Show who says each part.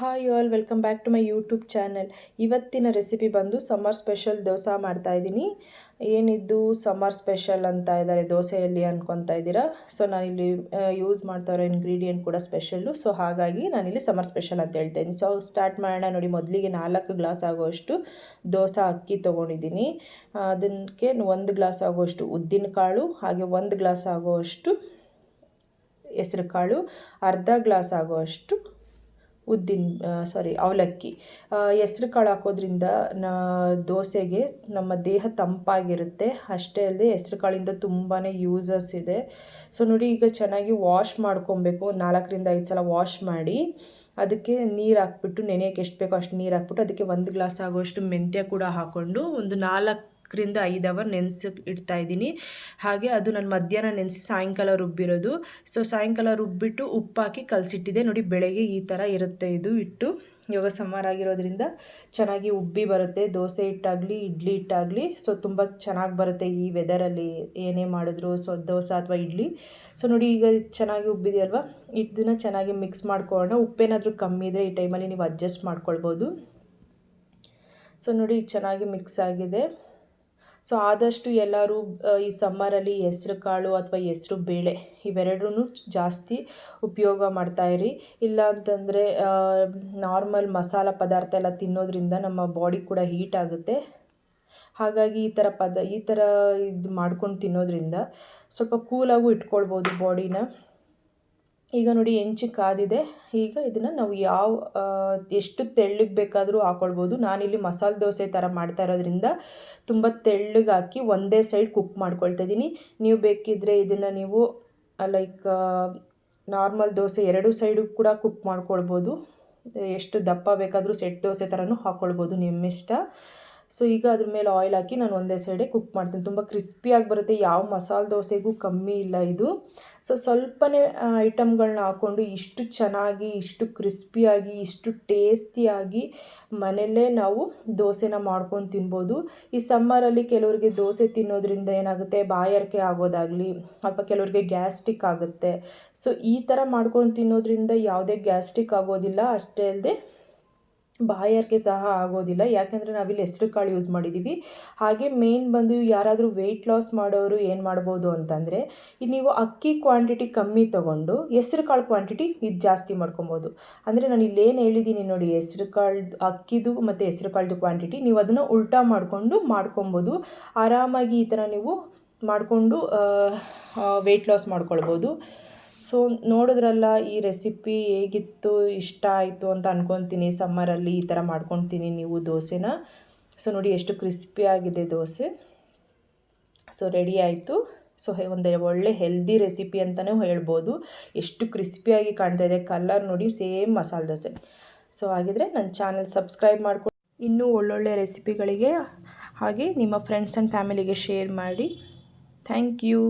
Speaker 1: Hi all welcome back to my YouTube channel ಇವತ್ತಿನ recipe ಬಂದು summer special dosa ಮಾಡ್ತಾಯಿದ್ದೀನಿ ಏನಿದ್ದು ಸಮ್ಮರ್ ಸ್ಪೆಷಲ್ ಅಂತ ಇದ್ದಾರೆ, ದೋಸೆಯಲ್ಲಿ ಅನ್ಕೊತಾ ಇದ್ದೀರಾ? ಸೊ ನಾನಿಲ್ಲಿ ಯೂಸ್ ಮಾಡ್ತಾ ಇರೋ ಇಂಗ್ರೀಡಿಯೆಂಟ್ ಕೂಡ ಸ್ಪೆಷಲ್ಲು ಸೊ ಹಾಗಾಗಿ ನಾನಿಲ್ಲಿ ಸಮ್ಮರ್ ಸ್ಪೆಷಲ್ ಅಂತ ಹೇಳ್ತೀನಿ ಸೊ ಸ್ಟಾರ್ಟ್ ಮಾಡೋಣ ನೋಡಿ. ಮೊದಲಿಗೆ ನಾಲ್ಕು ಗ್ಲಾಸ್ ಆಗುವಷ್ಟು ದೋಸೆ ಅಕ್ಕಿ ತೊಗೊಂಡಿದ್ದೀನಿ. ಅದಕ್ಕೆ ಒಂದು ಗ್ಲಾಸ್ ಆಗುವಷ್ಟು ಉದ್ದಿನ ಕಾಳು ಹಾಗೆ ಒಂದು ಗ್ಲಾಸ್ ಆಗುವಷ್ಟು ಹೆಸರು ಕಾಳು ಅರ್ಧ ಗ್ಲಾಸ್ ಆಗುವಷ್ಟು ಉದ್ದಿನ ಸಾರಿ ಅವಲಕ್ಕಿ. ಹೆಸ್ರು ಕಾಳು ಹಾಕೋದ್ರಿಂದ ನ, ದೋಸೆಗೆ ನಮ್ಮ ದೇಹ ತಂಪಾಗಿರುತ್ತೆ. ಅಷ್ಟೇ ಅಲ್ಲದೆ ಹೆಸ್ರು ಕಾಳಿಂದ ತುಂಬಾ ಯೂಸಸ್ ಇದೆ. ಸೊ ನೋಡಿ, ಈಗ ಚೆನ್ನಾಗಿ ವಾಶ್ ಮಾಡ್ಕೊಬೇಕು. ನಾಲ್ಕರಿಂದ ಐದು ಸಲ ವಾಶ್ ಮಾಡಿ, ಅದಕ್ಕೆ ನೀರು ಹಾಕ್ಬಿಟ್ಟು ನೆನೆಯೋಕ್ಕೆ ಎಷ್ಟು ಬೇಕೋ ಅಷ್ಟು ನೀರು ಹಾಕ್ಬಿಟ್ಟು, ಅದಕ್ಕೆ ಒಂದು ಗ್ಲಾಸ್ ಆಗೋಷ್ಟು ಮೆಂತ್ಯ ಕೂಡ ಹಾಕ್ಕೊಂಡು ಒಂದು ನಾಲ್ಕು ನಾಲ್ಕರಿಂದ ಐದು ಅವರ್ ನೆನೆಸಿ ಇಡ್ತಾ ಇದ್ದೀನಿ. ಹಾಗೆ ಅದು ನಾನು ಮಧ್ಯಾಹ್ನ ನೆನೆಸಿ ಸಾಯಂಕಾಲ ರುಬ್ಬಿರೋದು. ಸೊ ಸಾಯಂಕಾಲ ರುಬ್ಬಿಟ್ಟು ಉಪ್ಪಾಕಿ ಕಲಸಿಟ್ಟಿದೆ. ನೋಡಿ ಬೆಳಗ್ಗೆ ಈ ಥರ ಇರುತ್ತೆ ಇದು ಇಟ್ಟು ಇವಾಗ ಆಗಿರೋದ್ರಿಂದ ಚೆನ್ನಾಗಿ ಉಬ್ಬಿ ಬರುತ್ತೆ. ದೋಸೆ ಹಿಟ್ಟಾಗಲಿ, ಇಡ್ಲಿ ಹಿಟ್ಟಾಗಲಿ. ಸೊ ತುಂಬ ಚೆನ್ನಾಗಿ ಬರುತ್ತೆ ಈ ವೆದರಲ್ಲಿ ಏನೇ ಮಾಡಿದ್ರು. ಸೊ ದೋಸೆ ಅಥವಾ ಇಡ್ಲಿ. ಸೊ ನೋಡಿ ಈಗ ಚೆನ್ನಾಗಿ ಉಬ್ಬಿದೆಯಲ್ವಾ ಇದನ್ನ ಚೆನ್ನಾಗಿ ಮಿಕ್ಸ್ ಮಾಡ್ಕೊಳ್ಳೋಣ. ಉಪ್ಪೇನಾದರೂ ಕಮ್ಮಿ ಇದ್ದರೆ ಈ ಟೈಮಲ್ಲಿ ನೀವು ಅಡ್ಜಸ್ಟ್ ಮಾಡ್ಕೊಳ್ಬೋದು. ಸೊ ನೋಡಿ ಚೆನ್ನಾಗಿ ಮಿಕ್ಸ್ ಆಗಿದೆ. ಸೊ ಆದಷ್ಟು ಎಲ್ಲರೂ ಈ ಸಮ್ಮರಲ್ಲಿ ಹೆಸ್ರು ಕಾಳು ಅಥವಾ ಹೆಸರು ಬೇಳೆ ಇವೆರಡೂ ಜಾಸ್ತಿ ಉಪಯೋಗ ಮಾಡ್ತಾಯಿರಿ ಇಲ್ಲ ಅಂತಂದರೆ ನಾರ್ಮಲ್ ಮಸಾಲ ಪದಾರ್ಥ ಎಲ್ಲ ತಿನ್ನೋದ್ರಿಂದ ನಮ್ಮ ಬಾಡಿ ಕೂಡ ಹೀಟ್ ಆಗುತ್ತೆ. ಹಾಗಾಗಿ ಈ ಥರ ಪದ, ಈ ಥರ ಇದು ಮಾಡ್ಕೊಂಡು ತಿನ್ನೋದ್ರಿಂದ ಸ್ವಲ್ಪ ಕೂಲಾಗೂ ಇಟ್ಕೊಳ್ಬೋದು ಬಾಡಿನ ಈಗ ನೋಡಿ ಹೆಂಚು ಕಾದಿದೆ. ಈಗ ಇದನ್ನು ನಾವು ಯಾವ ಎಷ್ಟು ತೆಳ್ಳಗೆ ಬೇಕಾದರೂ ಹಾಕ್ಕೊಳ್ಬೋದು ನಾನಿಲ್ಲಿ ಮಸಾಲೆ ದೋಸೆ ಥರ ಮಾಡ್ತಾ ಇರೋದ್ರಿಂದ ತುಂಬ ತೆಳ್ಳಗೆ ಹಾಕಿ ಒಂದೇ ಸೈಡ್ ಕುಕ್ ಮಾಡ್ಕೊಳ್ತಾ ಇದ್ದೀನಿ. ನೀವು ಬೇಕಿದ್ದರೆ ಇದನ್ನು ನೀವು ಲೈಕ್ ನಾರ್ಮಲ್ ದೋಸೆ ಎರಡು ಸೈಡು ಕೂಡ ಕುಕ್ ಮಾಡ್ಕೊಳ್ಬೋದು. ಎಷ್ಟು ದಪ್ಪ ಬೇಕಾದರೂ ಸೆಟ್ ದೋಸೆ ಥರನೂ ಹಾಕ್ಕೊಳ್ಬೋದು ನಿಮ್ಮಿಷ್ಟ. ಸೊ ಈಗ ಅದ್ರ ಮೇಲೆ ಆಯಿಲ್ ಹಾಕಿ ನಾನು ಒಂದೇ ಸೈಡೆ ಕುಕ್ ಮಾಡ್ತೀನಿ. ತುಂಬ ಕ್ರಿಸ್ಪಿಯಾಗಿ ಬರುತ್ತೆ. ಯಾವ ಮಸಾಲೆ ದೋಸೆಗೂ ಕಮ್ಮಿ ಇಲ್ಲ ಇದು. ಸೊ ಸ್ವಲ್ಪನೇ ಐಟಮ್ಗಳನ್ನ ಹಾಕ್ಕೊಂಡು ಇಷ್ಟು ಚೆನ್ನಾಗಿ, ಇಷ್ಟು ಕ್ರಿಸ್ಪಿಯಾಗಿ ಇಷ್ಟು ಟೇಸ್ಟಿಯಾಗಿ ಮನೆಯಲ್ಲೇ ನಾವು ದೋಸೆನ ಮಾಡ್ಕೊಂಡು ತಿನ್ಬೋದು. ಈ ಸಮ್ಮರಲ್ಲಿ ಕೆಲವರಿಗೆ ದೋಸೆ ತಿನ್ನೋದ್ರಿಂದ ಏನಾಗುತ್ತೆ? ಬಾಯಾರಿಕೆ ಆಗೋದಾಗಲಿ ಅಥವಾ ಕೆಲವರಿಗೆ ಗ್ಯಾಸ್ಟಿಕ್ ಆಗುತ್ತೆ. ಸೊ ಈ ಥರ ಮಾಡ್ಕೊಂಡು ತಿನ್ನೋದ್ರಿಂದ ಯಾವುದೇ ಗ್ಯಾಸ್ಟಿಕ್ ಆಗೋದಿಲ್ಲ. ಅಷ್ಟೇ ಅಲ್ಲದೆ ಬಾಯಾರಿಕೆ ಸಹ ಆಗೋದಿಲ್ಲ. ಯಾಕೆಂದರೆ ನಾವಿಲ್ಲಿ ಹೆಸ್ರು ಕಾಳು ಯೂಸ್ ಮಾಡಿದ್ದೀವಿ ಹಾಗೆ ಮೇನ್ ಬಂದು ಯಾರಾದರೂ ವೆಯ್ಟ್ ಲಾಸ್ ಮಾಡೋರು ಏನು ಮಾಡ್ಬೋದು ಅಂತಂದರೆ ಇದು ನೀವು ಅಕ್ಕಿ ಕ್ವಾಂಟಿಟಿ ಕಮ್ಮಿ ತೊಗೊಂಡು ಹೆಸ್ರು ಕಾಳು ಕ್ವಾಂಟಿಟಿ ಇದು ಜಾಸ್ತಿ ಮಾಡ್ಕೊಬೋದು. ಅಂದರೆ ನಾನು ಇಲ್ಲೇನು ಹೇಳಿದ್ದೀನಿ ನೋಡಿ, ಹೆಸ್ರು ಕಾಳು, ಅಕ್ಕಿದು ಮತ್ತು ಹೆಸ್ರು ಕಾಳ್ದು ಕ್ವಾಂಟಿಟಿ ನೀವು ಅದನ್ನು ಉಲ್ಟಾ ಮಾಡಿಕೊಂಡು ಮಾಡ್ಕೊಬೋದು. ಆರಾಮಾಗಿ ಈ ಥರ ನೀವು ಮಾಡಿಕೊಂಡು ವೆಯ್ಟ್ ಲಾಸ್ ಮಾಡ್ಕೊಳ್ಬೋದು. ಸೊ ನೋಡಿದ್ರಲ್ಲ ಈ ರೆಸಿಪಿ ಹೇಗಿತ್ತು, ಇಷ್ಟ ಆಯಿತು ಅಂತ ಅನ್ಕೊತೀನಿ. ಸಮ್ಮರಲ್ಲಿ ಈ ಥರ ಮಾಡ್ಕೊತೀನಿ ನೀವು ದೋಸೆನ. ಸೊ ನೋಡಿ ಎಷ್ಟು ಕ್ರಿಸ್ಪಿಯಾಗಿದೆ ದೋಸೆ. ಸೊ ರೆಡಿ ಆಯಿತು. ಸೊ ಒಂದು ಒಳ್ಳೆ ಹೆಲ್ದಿ ರೆಸಿಪಿ ಅಂತಲೇ ಹೇಳ್ಬೋದು. ಎಷ್ಟು ಕ್ರಿಸ್ಪಿಯಾಗಿ ಕಾಣ್ತಾ ಇದೆ ಕಲರ್ ನೋಡಿ ಸೇಮ್ ಮಸಾಲೆ ದೋಸೆ. ಸೊ ಹಾಗಿದ್ರೆ ನನ್ನ ಚಾನಲ್ ಸಬ್ಸ್ಕ್ರೈಬ್ ಮಾಡ್ಕೊಂಡು ಇನ್ನೂ ಒಳ್ಳೊಳ್ಳೆ ರೆಸಿಪಿಗಳಿಗೆ ಹಾಗೆ ನಿಮ್ಮ ಫ್ರೆಂಡ್ಸ್ ಆ್ಯಂಡ್ ಫ್ಯಾಮಿಲಿಗೆ ಶೇರ್ ಮಾಡಿ. Thank you